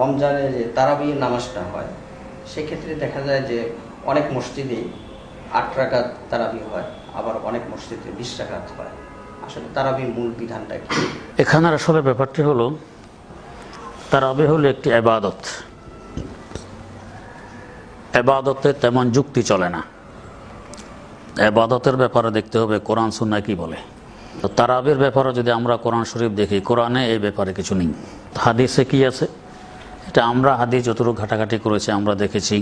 রমজানে যে তারাবির নামাজটা হয়, সেক্ষেত্রে দেখা যায় যে অনেক মসজিদে আট রাকাত তারাবি হয়, আবার অনেক মসজিদে বিশ রাকাত হয়। আসলে তারাবি মূল বিধানটা কি? এখানের আসলে ব্যাপারটি হলো তারাবি হলো একটি এবাদত এবাদতে তেমন যুক্তি চলে না। এবাদতের ব্যাপারে দেখতে হবে কোরআন সুন্না কি বলে। তো তারাবির ব্যাপারে যদি আমরা কোরআন শরীফ দেখি, কোরআনে এই ব্যাপারে কিছু নেই। হাদিসে কি আছে? এটা আমরা হাদিস যতটুকু ঘাটাঘাটি করেছি, আমরা দেখেছি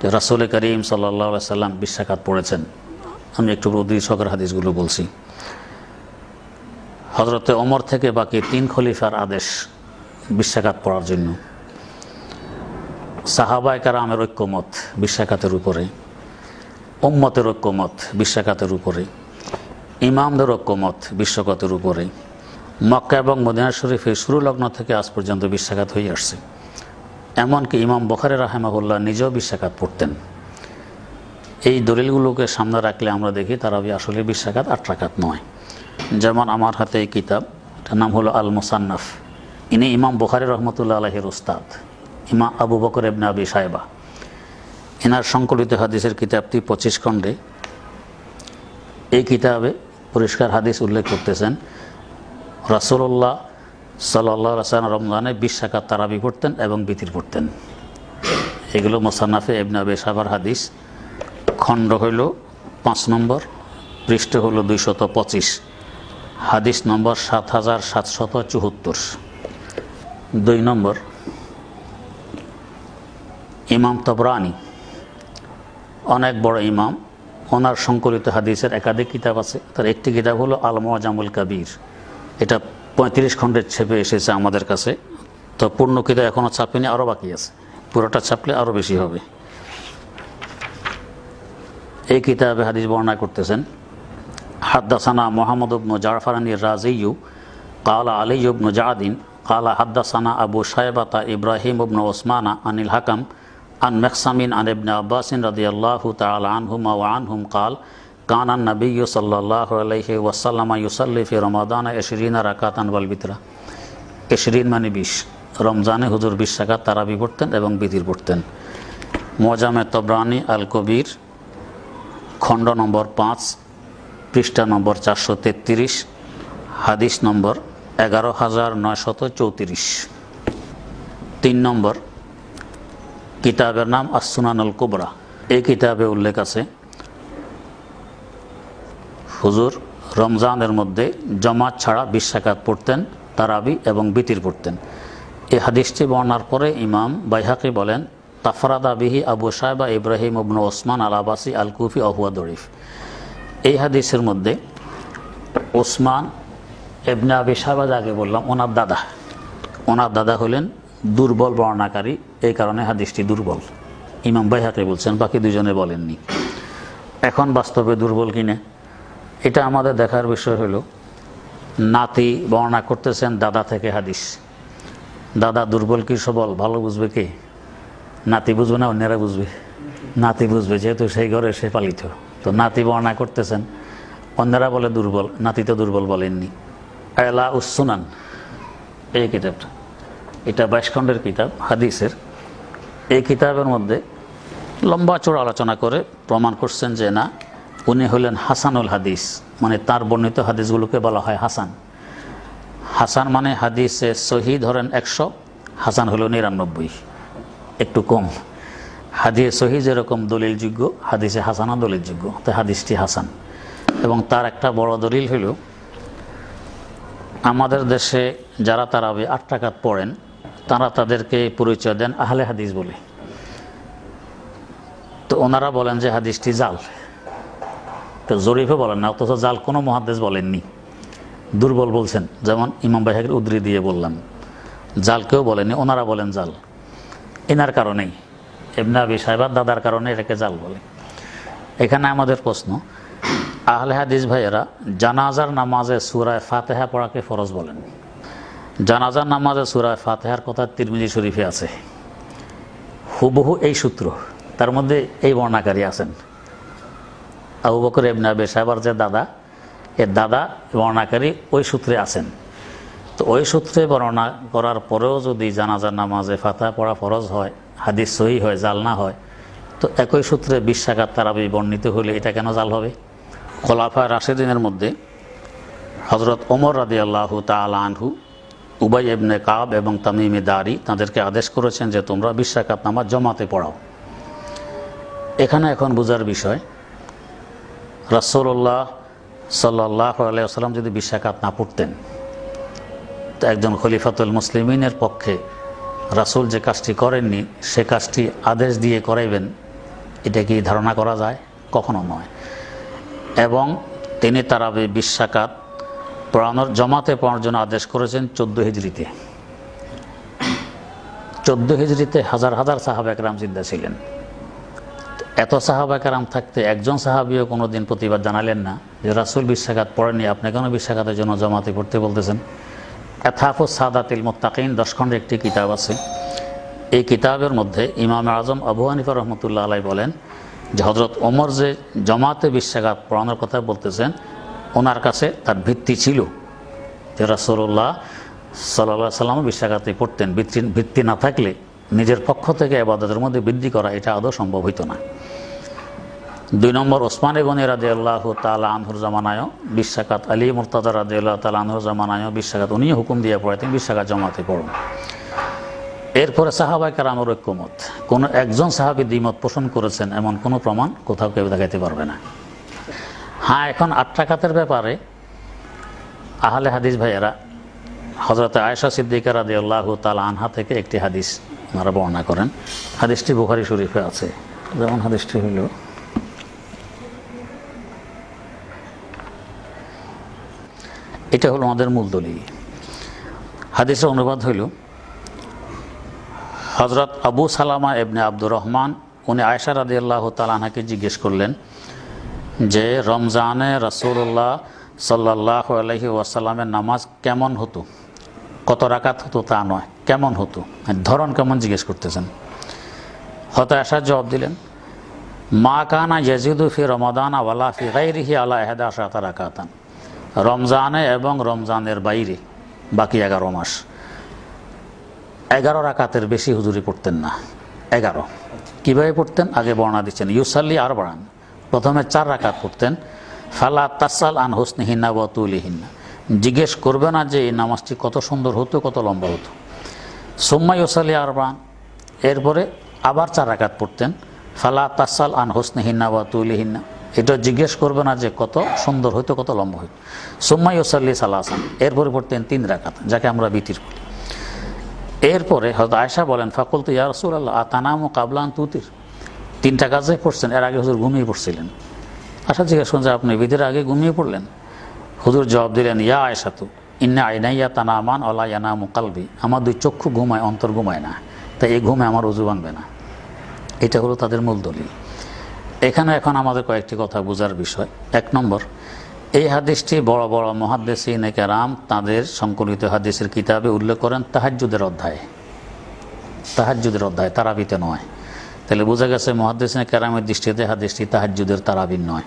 যে রাসুল করিম সাল্লা সাল্লাম বিশ্বাখাত পড়েছেন। আমি একটু উদ্দীসকের হাদিসগুলো বলছি। হজরতে ওমর থেকে বাকি তিন খলিফার আদেশ বিশ্বাখাত পড়ার জন্য। সাহাবায় কারামের ঐক্যমত বিশ্বাখাতের উপরে, উম্মতের ঐক্যমত বিশ্বাখাতের উপরে, ইমামদের ঐক্যমত বিশ্বকাতের উপরে। মক্কা এবং মদিনা শরীফে শুরু লগ্ন থেকে আজ পর্যন্ত বিশ্বাখাত হয়ে আসছে। এমনকি ইমাম বখারে রাহেমাহুল্লাহ নিজেও বিশ্বাকাত পড়তেন। এই দলিলগুলোকে সামনে রাখলে আমরা দেখি তারা আসলে বিশ্বাকাত আট রাকাত নয়। যেমন আমার হাতে এই কিতাব, এটার নাম হলো আল মুসান্নাফ ইনি ইমাম বুখারি রহমতুল্লাহ আলহের উস্তাদ ইমা আবু বকর এবনে আবি সাহেবা এনার সংকলিত হাদিসের কিতাবটি পঁচিশ খণ্ডে। এই কিতাবে পরিষ্কার হাদিস উল্লেখ করতেছেন রাসুল্লাহ সাল্লাহ রাসায়ন রমজানে বিশ শাখাত তারাবি পড়তেন এবং বিতির পড়তেন। এগুলো মোসান্নাফে এবনে আবি সাহেবার হাদিস। খণ্ড হইল পাঁচ নম্বর, পৃষ্ঠ হলো দুইশত পঁচিশ। হাদিস নম্বর সাত হাজার সাতশত চুয়াত্তর। দুই নম্বর, ইমাম তবরানি, অনেক বড় ইমাম। ওনার সংকলিত হাদিসের একাধিক কিতাব আছে। তার একটি কিতাব হলো আল মোয়াজামুল কাবির। এটা পঁয়ত্রিশ খণ্ডের ছেপে এসেছে আমাদের কাছে। তো পূর্ণ কিতাব এখনও ছাপেনি আরও বাকি আছে। পুরোটা ছাপলে আরও বেশি হবে। এই কিতাবে হাদিস বর্ণনা করতেছেন, হাদ্দাসানা মোহাম্মদ ইবনু জারফারানি রাজিউ কালা আলী ইবনু জাদিন কালা হাদ্দাসানা আবু সাহেবাতা ইব্রাহিম ইবনু ওসমানা আনিল হাকাম, আন মেকসামিন আন ইবনে আব্বাসিন রাদিয়াল্লাহু তাআলা আনহুমা ওয়া আনহুম কাল কান আন নবী সাল্লাল্লাহু আলাইহি ওয়াসাল্লাম ইউসাল্লি ফি রমাদান 20 রাকাতান বিতরা। 20 মানে 20 রমজানে হুজুর 20 রাকাত তারাবি পড়তেন এবং বিতির পড়তেন। মোজামে তবরানি আল কবির খণ্ড নম্বর পাঁচ, পৃষ্ঠা নম্বর চারশো তেত্রিশ, হাদিস নম্বর এগারো হাজার নয়শত চৌত্রিশ। তিন নম্বর, কিতাবের নাম আসুনানুল কুবরা। এই কিতাবে উল্লেখ আছে হুজুর রমজানের মধ্যে জমাত ছাড়া বিশ্বাকাত পড়তেন, তারাবি এবং বিতির পড়তেন। এই হাদিসটি বর্ণার পরে ইমাম বাইহাকি বলেন, তাফরাদা বিহি আবু সাহেবা ইব্রাহিম ইবনু ওসমান আল আবাসি আল কুফি অহুয়া দরিফ। এই হাদিসের মধ্যে ওসমান এবনে আবি সাহেবা আগে বললাম, ওনার দাদা। ওনার দাদা হলেন দুর্বল বর্ণাকারী, এই কারণে হাদিসটি দুর্বল। ইমাম বাইহাকে বলছেন, বাকি দুজনে বলেননি। এখন বাস্তবে দুর্বল কিনে? এটা আমাদের দেখার বিষয় হলো, নাতি বর্ণনা করতেছেন দাদা থেকে হাদিস। দাদা দুর্বল কি সবল? ভালো বুঝবে কে? নাতি বুঝবে না অন্যেরা বুঝবে? নাতি বুঝবে, যেহেতু সেই ঘরে সে পালিত। তো নাতি বর্ণনা করতেছেন, অন্যরা বলে দুর্বল, নাতি তো দুর্বল বলেননি। এলা উসুনান এই কিতাবটা। এটা বাইশ খণ্ডের কিতাব, হাদিসের। এই কিতাবের মধ্যে লম্বা চোর আলোচনা করে প্রমাণ করছেন যে না উনি হলেন হাসানুল হাদিস। মানে তার বর্ণিত হাদিসগুলোকে বলা হয় হাসান। হাসান মানে হাদিসে সহি ধরেন একশো, হাসান হলো নিরানব্বই। একটু কম। হাদিয়ে সহি যেরকম দলিলযোগ্য, হাদিসে হাসানা দলিলযোগ্য। তাই হাদিসটি হাসান। এবং তার একটা বড় দলিল হলো, আমাদের দেশে যারা তারাবে আট টাকাত পড়েন, তারা তাদেরকে পরিচয় দেন আহলে হাদিস বলে। তো ওনারা বলেন যে হাদিসটি জাল। তো জরিফে বলেন না, অথচ জাল কোনো মহাদেশ বলেননি। দুর্বল বলছেন, যেমন ইমাম বাহিকের উদ্রি দিয়ে বললাম, জাল কেউ বলেনি, ওনারা বলেন জাল। এনার কারণেই এমনি আবি সাহেবার দাদার কারণে এটাকে জাল বলে। এখানে আমাদের প্রশ্ন, আহলে হাদিস ভাইয়েরা জানাজার নামাজে সুরায় ফাতেহা পড়াকে ফরজ বলেন। জানাজার নামাজে সুরায় ফাতেহার কথা তিরমিজি শরীফে আছে। হুবহু এই সূত্র, তার মধ্যে এই বর্ণাকারী আছেন। আবু বকর এবনে আবি সাহেবার যে দাদা এর দাদা বর্ণাকারী ওই সূত্রে আছেন। তো ওই সূত্রে বর্ণনা করার পরেও যদি জানাজার নামাজে ফাতা পড়া ফরজ হয়, হাদিস সহি হয়, জাল না হয়, তো একই সূত্রে বিশ টাকার তারাবি বর্ণিত হলে এটা কেন জাল হবে? খোলাফা রাশেদিনের মধ্যে হজরত ওমর রাদি আল্লাহ তালা আনহু, উবাই এবনে কাব এবং তামিমে দারি তাদেরকে আদেশ করেছেন যে তোমরা বিশ টাকাত নামাজ জমাতে পড়াও। এখানে এখন বোঝার বিষয় রাসৌল্লাহ সাল্লাহ আলাইসাল্লাম যদি বিশ্বাকাত না পড়তেন, তো একজন খলিফাতুল মুসলিমিনের পক্ষে রাসূল যে কাজটি করেননি, সে কাজটি আদেশ দিয়ে করাইবেন, এটা কি ধারণা করা যায়? কখনো নয়। এবং তিনি তারাবি বিশ্বাকাত পড়ানোর, জমাতে পড়ানোর জন্য আদেশ করেছেন চোদ্দ হিজড়িতে। চোদ্দ হিজড়িতে হাজার হাজার সাহাব একরাম চিন্তা ছিলেন। এত সাহাবা একরাম থাকতে একজন সাহাবিও কোনো দিন প্রতিবাদ জানালেন না যে রাসুল বিশ্বাঘাত পড়েনি আপনি কেন বিশ্বাঘাতের জন্য জমাতে পড়তে বলতেছেন? এথাফুস সাদাতিল মোত্তাকিন, দশ খণ্ডের একটি কিতাব আছে। এই কিতাবের মধ্যে ইমাম আজম আবু হানিফা রহমতুল্লাহ আলাই বলেন যে হজরত ওমর যে জমাতে বিশ্বাঘাত পড়ানোর কথা বলতেছেন, ওনার কাছে তার ভিত্তি ছিল যে রাসুল্লাহ সাল্লা সাল্লাম বিশ্বাঘাতে পড়তেন। ভিত্তি ভিত্তি না থাকলে নিজের পক্ষ থেকে আবাদতের মধ্যে বৃদ্ধি করা এটা আদৌ সম্ভব হইতো না। দুই নম্বর ওসমান গনি রাজে আল্লাহ তালা আনহুর জামানায়ও বিশ্বাকাত আলী মুরতাজা রাজে আল্লাহ তালা আনহুর জামানায়ও বিশ্বাকাত উনি হুকুম দিয়ে পড়াতেন বিশ্বাকাত জমাতে পড়ুন। এরপরে সাহাবাই কারামের ঐক্যমত, কোনো একজন সাহাবি দ্বিমত পোষণ করেছেন এমন কোনো প্রমাণ কোথাও কেউ দেখাইতে পারবে না। হ্যাঁ এখন আট টাকাতের ব্যাপারে আহলে হাদিস ভাইয়েরা হজরত আয়েশা সিদ্দিকা রাদি আল্লাহ তাল আনহা থেকে একটি হাদিস ওনারা বর্ণনা করেন। হাদিসটি বুখারি শরীফে আছে। যেমন হাদিসটি হইল এটা হলো আমাদের মূল দলিল। হাদিসের অনুবাদ হইল হজরত আবু সালামা এবনে আব্দুর রহমান, উনি আয়সা রাদি আল্লাহ তালাহাকে জিজ্ঞেস করলেন যে, রমজানে রসুল্লাহ সাল্লাহ আলহি ওয়াসাল্লামের নামাজ কেমন হতো? কত রাকাত হতো তা নয়, কেমন হতো? ধরন কেমন জিজ্ঞেস করতেছেন। হয়তো আসার জবাব দিলেন মা কানা ইয়াজিদু ফি রমাদানা ওয়ালা ফি গাইরিহি আলা এহেদা আশাত রাকাতান। রমজানে এবং রমজানের বাইরে বাকি এগারো মাস। এগারো রাকাতের বেশি হুজুরি পড়তেন না। এগারো। কীভাবে পড়তেন? আগে বর্ণনা দিচ্ছেন। ইউসাল্লি আর বাড়ান। প্রথমে চার রাকাত পড়তেন। ফালা তাসাল আন হোসনিহিনা বা তুলিহিনা জিজ্ঞেস করবে না যে এই নামাজটি কত সুন্দর হতো, কত লম্বা হতো। সোম্মা ইউসাল্লি আর বাড়ান। এরপরে আবার চার রাকাত পড়তেন। ফালা তাসাল আন হোসনিহিনা বা তুলিহিনা এটা জিজ্ঞেস করবে না যে কত সুন্দর হইতো, কত লম্বা হইতো। সোম্মা ইউসাল্লি সালাসান। এরপরে পড়তেন তিন রাকাত, যাকে আমরা বিতির বলি। এরপরে হয়তো আয়সা বলেন ফাকুল তো ইয়া রসুল আল্লাহ আতানাম ও কাবলান তুতির? তিনটা কাজে পড়ছেন, এর আগে হুজুর ঘুমিয়ে পড়ছিলেন। আশা জিজ্ঞেস করুন যে আপনি বিধির আগে ঘুমিয়ে পড়লেন? হুজুর জবাব দিলেন, ইয়া আয়সা তু ইন্না আইনাইয়া তানামান অলা ইয়ানা মুকালবি আমার দুই চক্ষু ঘুমায়, অন্তর ঘুমায় না। তাই এই ঘুমে আমার উজু ভাঙবে না। এটা হলো তাদের মূল দলিল। এখানে এখন আমাদের কয়েকটি কথা বোঝার বিষয়। এক নম্বর, এই হাদিসটি বড় বড় মহাদ্দেশিন কেরাম তাদের সংকলিত হাদিসের কিতাবে উল্লেখ করেন তাহাজ্জুদের অধ্যায়। তাহাজ্জুদের অধ্যায়, তারাবিতে নয়। তাহলে বোঝা গেছে মহাদ্দেশিন কেরামের দৃষ্টিতে হাদিসটি তাহাজ্জুদের তারাবিন নয়।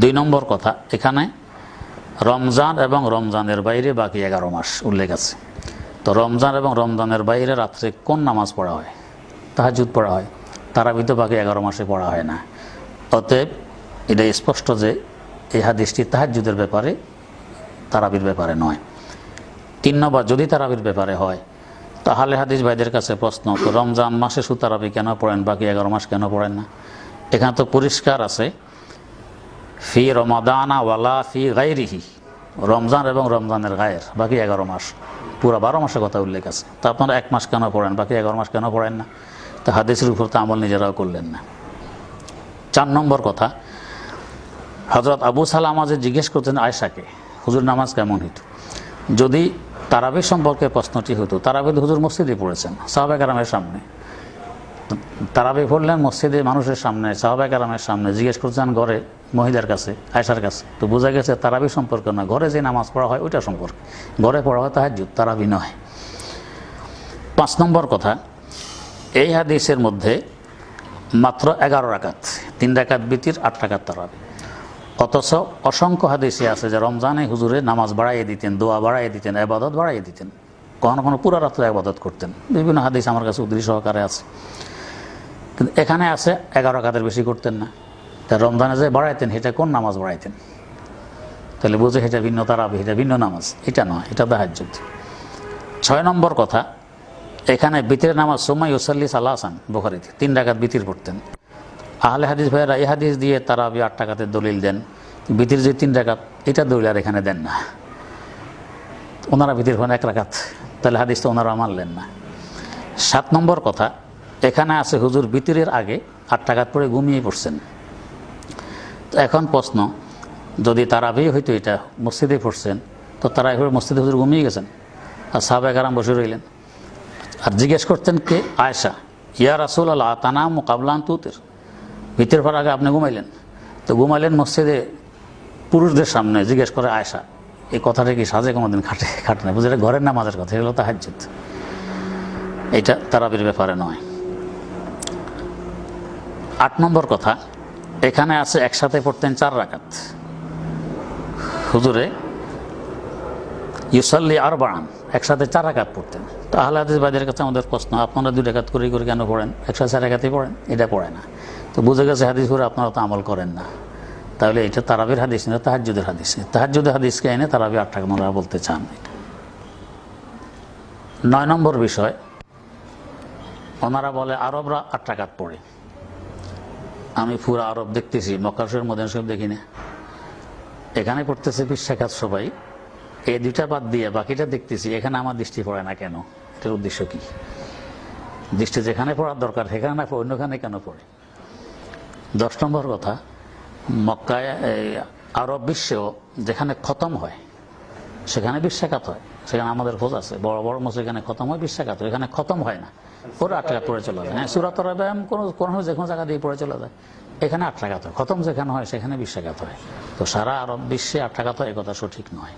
দুই নম্বর কথা, এখানে রমজান এবং রমজানের বাইরে বাকি এগারো মাস উল্লেখ আছে। তো রমজান এবং রমজানের বাইরে রাত্রে কোন নামাজ পড়া হয়? তাহাজুদ পড়া হয়। তারাবি তো বাকি এগারো মাসে পড়া হয় না। অতএব এটা স্পষ্ট যে এই হাদিসটি তাহাজুদের ব্যাপারে, তারাবির ব্যাপারে নয়। তিন নম্বর, যদি তারাবির ব্যাপারে হয়, তাহলে হাদিস ভাইদের কাছে প্রশ্ন, তো রমজান মাসে সুতারাবি কেন পড়েন, বাকি এগারো মাস কেন পড়েন না? এখানে তো পরিষ্কার আছে, ফি রমাদানা ওয়ালা ফি গাইরিহি রমজান এবং রমজানের গায়ের, বাকি এগারো মাস, পুরো বারো মাসের কথা উল্লেখ আছে। তা আপনারা এক মাস কেন পড়েন, বাকি এগারো মাস কেন পড়েন না? তা হাদিসের উপর তো আমল নিজেরাও করলেন না। চার নম্বর কথা হজরত আবু সালামা যে জিজ্ঞেস করতেন আয়সাকে হুজুর, নামাজ কেমন হইত? যদি তারাবি সম্পর্কে প্রশ্নটি হতো তারাবিদ হুজুর মসজিদে পড়েছেন সাহাবাক আরামের সামনে। তারাবি পড়লেন মসজিদে মানুষের সামনে সাহাবাক আরামের সামনে জিজ্ঞেস করছেন ঘরে মহিলার কাছে আয়সার কাছে। তো বোঝা গেছে তারাবি সম্পর্কে না, ঘরে যে নামাজ পড়া হয় ওইটা সম্পর্কে। ঘরে পড়া হয় তাহার তারাবি নয়। পাঁচ নম্বর কথা এই হাদিসের মধ্যে মাত্র এগারো রাকাত, তিন রাকাত বিতির, আট রাকাত তারাবি। অথচ অসংখ্য হাদিসে আছে যে রমজানে হুজুরে নামাজ বাড়াইয়ে দিতেন, দোয়া বাড়াইয়ে দিতেন আবাদত বাড়াইয়ে দিতেন। কখনো কখনো পুরো রাত্রে আবাদত করতেন। বিভিন্ন হাদিস আমার কাছে উদ্রি সহকারে আছে। কিন্তু এখানে আছে এগারো কাদের বেশি করতেন না। তা রমজানে যে বাড়াইতেন, সেটা কোন নামাজ বাড়াইতেন? তাহলে বুঝে, সেটা ভিন্ন তারাবি এটা ভিন্ন নামাজ, এটা নয়, এটা দাহাজ্জুদ ছয় নম্বর কথা এখানে বিতির নামাজ সোমাই ওসাল্লি সাল্লাহান বোখারিতে। তিন ডাকাত বিতির পড়তেন। আহলে হাদিস ভাইয়েরা এই হাদিস দিয়ে তারা আট টাকাতে দলিল দেন। বিতির যে তিন ডাকাত এটা দলিল আর এখানে দেন না। ওনারা বিতির হন এক রাকাত, তাহলে হাদিস তো ওনারা মানলেন না। সাত নম্বর কথা, এখানে আছে হুজুর বিতিরের আগে আট টাকাত পরে ঘুমিয়ে পড়ছেন। তো এখন প্রশ্ন, যদি তারাবি হয়তো এটা মসজিদে পড়ছেন, তো তারা এভাবে মসজিদে হুজুর ঘুমিয়ে গেছেন? আর সাহাবায়ে কারাম বসে রইলেন। আর জিজ্ঞেস করতেন কে? আয়সা ইয়া রাসুল আল্লাহ তানাম কাবলান তুতের। ভিতর পর আগে আপনি ঘুমাইলেন। তো ঘুমাইলেন মসজিদে পুরুষদের সামনে, জিজ্ঞেস করে আয়সা এই কথাটা কি সাজে কোনোদিন খাটে খাটে না? বুঝলে ঘরের নামাজের কথা, এগুলো তো হাজ্জত এটা তারাবির ব্যাপারে নয়। আট নম্বর কথা, এখানে আছে একসাথে পড়তেন চার রাকাত। হুজুরে, ইউসাল্লি আর বাড়ান একসাথে চার রাকাত পড়তেন। তো আহলে হাদিসবাদের কাছে আমাদের প্রশ্ন, আপনারা দুই রাকাত করে করে কেন পড়েন? একসাথে চার রাকাতই পড়েন? এটা পড়ে না। তো বুঝে গেছে হাদিস করে আপনারা তো আমল করেন না। তাহলে এটা তারাবির হাদিস না তাহাজুদের হাদিস তাহাজুদের হাদিসকে এনে তারাবি আট টাকা বলতে চান। নয় নম্বর বিষয়, ওনারা বলে, আরবরা আট টাকাত পড়ে। আমি পুরো আরব দেখতেছি মক্কাশের মধ্যে সব দেখি না এখানে পড়তেছে বিশ্বাখাত সবাই। এই দুইটা বাদ দিয়ে বাকিটা দেখতেছি, এখানে আমার দৃষ্টি পড়ে না কেন? এটার উদ্দেশ্য কি? দৃষ্টি যেখানে পড়ার দরকার, সেখানে না অন্যখানে কেন পড়ে? দশ নম্বর কথা, মক্কায় আরব বিশ্বেও যেখানে খতম হয়, সেখানে বিশ্বাঘাত হয়। সেখানে আমাদের খোঁজ আছে। বড় বড় মসজিদ এখানে খতম হয় বিশ্বাঘাত হয়। এখানে খতম হয় না। ওরা আট টাকা পড়ে চলে যায়। হ্যাঁ সুরাতর ব্যায়াম কোনো কোনো যে কোনো জায়গা দিয়ে পড়ে চলে যায়। এখানে আট টাকাত হয়। খতম যেখানে হয়, সেখানে বিশ্বাঘাত হয়। তো সারা আরব বিশ্বে আট টাকাত হয়, এ কথা সঠিক নয়।